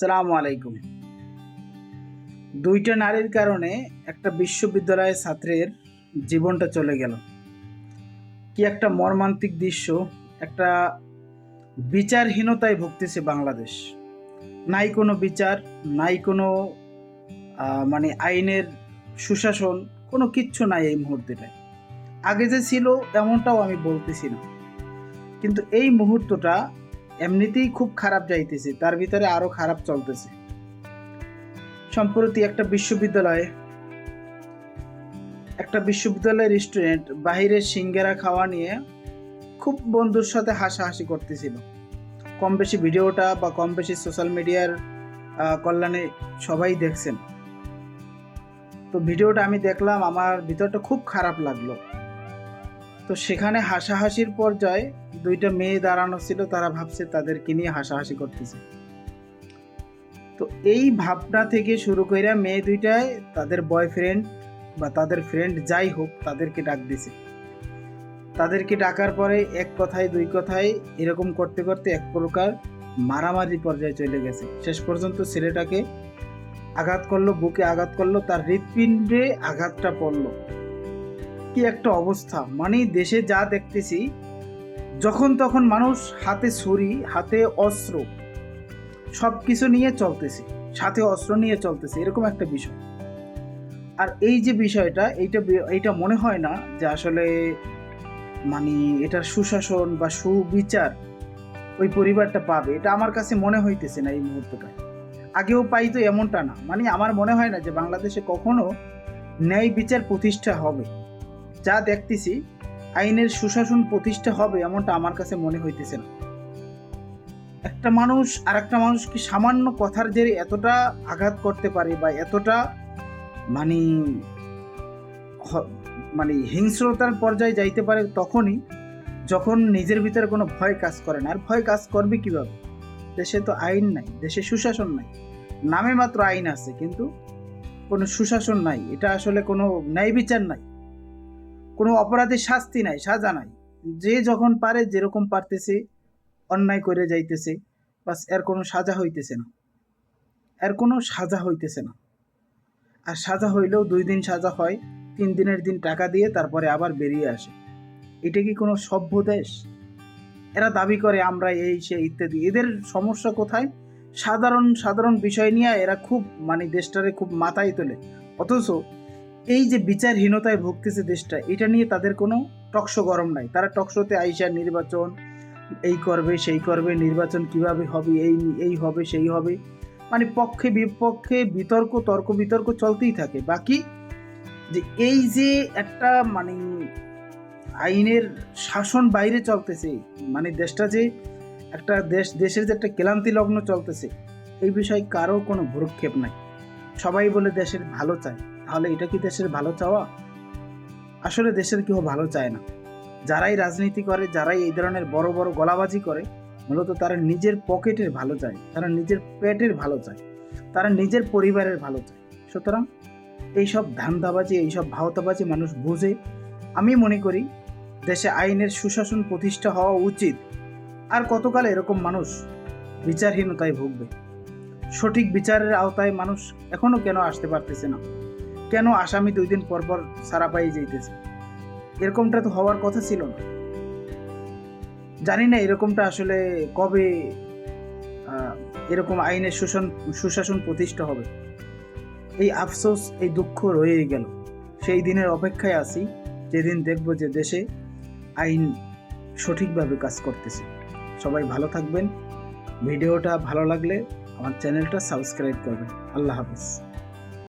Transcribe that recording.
সালামু আলাইকুম। দুইটা নারীর কারণে একটা বিশ্ববিদ্যালয়ের ছাত্রের জীবনটা চলে গেল। কি একটা মর্মান্তিক দৃশ্য, একটা বিচারহীনতায় ভুগতেছে বাংলাদেশ। নাই কোনো বিচার, নাই কোনো মানে আইনের সুশাসন, কোনো কিচ্ছু নাই এই মুহূর্তেটায় আগে যে ছিল, এমনটাও আমি বলতেছি না। কিন্তু এই মুহূর্তটা এমনিতেই খুব খারাপ যাইতেছে, তার ভিতরে আরও খারাপ চলতেছে। সম্প্রতি একটা বিশ্ববিদ্যালয়ে, একটা বিশ্ববিদ্যালয়ের স্টুডেন্ট বাহিরে সিঙ্গারা খাওয়া নিয়ে খুব বন্ধুর সাথে হাসাহাসি করতেছিল। কম বেশি ভিডিওটা বা কম বেশি সোশ্যাল মিডিয়ার কল্যাণে সবাই দেখছেন। তো ভিডিওটা আমি দেখলাম, আমার ভিতরটা খুব খারাপ লাগল। তো সেখানে হাসাহাসির পর্যায়ে দুইটা মেয়ে দাঁড়ানো ছিল, তারা ভাবছে তাদেরকে নিয়ে হাসাহাসি করতেছে। তো এই ভাবনা থেকে শুরু করে মেয়ে দুইটায় তাদের বয়ফ্রেন্ড বা তাদের ফ্রেন্ড যাই হোক, তাদেরকে ডাক দিছে। তাদেরকে ডাকার পরে এক কথায়, দুই কথায় এরকম করতে করতে এক প্রকার মারামারি পর্যায়ে চলে গেছে। শেষ পর্যন্ত ছেলেটাকে আঘাত করল, বুকে আঘাত করল, তার হৃৎপিণ্ডে আঘাতটা পড়ল। কি একটা অবস্থা! মানে দেশে যা দেখতেছি যখন তখন মানুষ হাতে ছুরি, হাতে অস্ত্র সব কিছু নিয়ে চলতেছে, সাথে অস্ত্র নিয়ে চলতেছে, এরকম একটা বিষয়। আর এই যে বিষয়টা, এইটা এইটা মনে হয় না যে আসলে মানে এটার সুশাসন বা সুবিচার ওই পরিবারটা পাবে। এটা আমার কাছে মনে হইতেছে না এই মুহূর্তটা আগেও পাই তো এমনটা না। মানে আমার মনে হয় না যে বাংলাদেশে কখনো ন্যায় বিচার প্রতিষ্ঠা হবে। যা দেখতেছি আইনের সুশাসন প্রতিষ্ঠা হবে এমনটা আমার কাছে মনে হইতেছে না। একটা মানুষ আর একটা মানুষ কি সামান্য কথার জেরে এতটা আঘাত করতে পারে বা এতটা মানে মানে হিংস্রতার পর্যায়ে যাইতে পারে তখনই যখন নিজের ভিতরে কোনো ভয় কাজ করে না। আর ভয় কাজ করবে কীভাবে? দেশে তো আইন নাই, দেশে সুশাসন নাই। নামে মাত্র আইন আছে, কিন্তু কোনো সুশাসন নাই। এটা আসলে কোনো ন্যায় বিচার নাই। কোনো অপরাধের শাস্তি নাই, সাজা নাই। যে যখন পারে যেরকম পারতেছে, অন্যায় করে যাইতেছে, বাসের কোনো সাজা হইতেছে না। এর কোনো সাজা হইতেছে না। আর সাজা হইলেও দুই দিন সাজা হয়, তিন দিনের দিন টাকা দিয়ে তারপরে আবার বেরিয়ে আসে। এটা কি কোনো সভ্য দেশ? এরা দাবি করে, আমরা এই সে ইত্যাদি। এদের সমস্যা কোথায়? সাধারণ সাধারণ বিষয় নিয়ে এরা খুব মানে দেশটারে খুব মাথায় তোলে। অথচ এই যে বিচারহীনতায় ভুগতেছে দেশটা, এটা নিয়ে তাদের কোনো টকশো গরম নাই। তারা টকশোতে আইসা নির্বাচন এই করবে, সেই করবে, নির্বাচন কীভাবে হবে, এই এই হবে, সেই হবে। মানে পক্ষে বিপক্ষে বিতর্ক, তর্ক বিতর্ক চলতেই থাকে। বাকি যে এই যে একটা মানে আইনের শাসন বাইরে চলতেছে মানে দেশটা যে একটা দেশ, দেশের যে একটা ক্লান্তি লগ্ন চলতেছে, এই বিষয়ে কারও কোনো ভ্রুক্ষেপ নাই। সবাই বলে দেশের ভালো চায়। তাহলে এটা কি দেশের ভালো চাওয়া? আসলে দেশের কেউ ভালো চায় না। যারাই রাজনীতি করে, যারাই এই ধরনের বড় বড় গলাবাজি করে, মূলত তারা নিজের পকেটের ভালো চায়, তারা নিজের পেটের ভালো চায়, তারা নিজের পরিবারের ভালো চায়। সুতরাং এইসব ধান্দাবাজি, এইসব ভাওতাবাজি মানুষ বুঝে, আমি মনে করি দেশে আইনের সুশাসন প্রতিষ্ঠা হওয়া উচিত। আর কতকাল এরকম মানুষ বিচারহীনতায় ভুগবে? সঠিক বিচারের আওতায় মানুষ এখনও কেন আসতে পারতেছে না? কেন আসামি দুই দিন পর পর সারা পাই যাইতেছে? এরকমটা তো হওয়ার কথা ছিল না। জানি না এরকমটা আসলে কবে এরকম আইনের সুশাসন সুশাসন প্রতিষ্ঠা হবে। এই আফসোস, এই দুঃখ রয়েই গেল। সেই দিনের অপেক্ষায় আছি, যেদিন দেখব যে দেশে আইন সঠিকভাবে কাজ করতেছে। সবাই ভালো থাকবেন। ভিডিওটা ভালো লাগলে আমার চ্যানেলটা সাবস্ক্রাইব করবেন। আল্লাহ হাফিজ।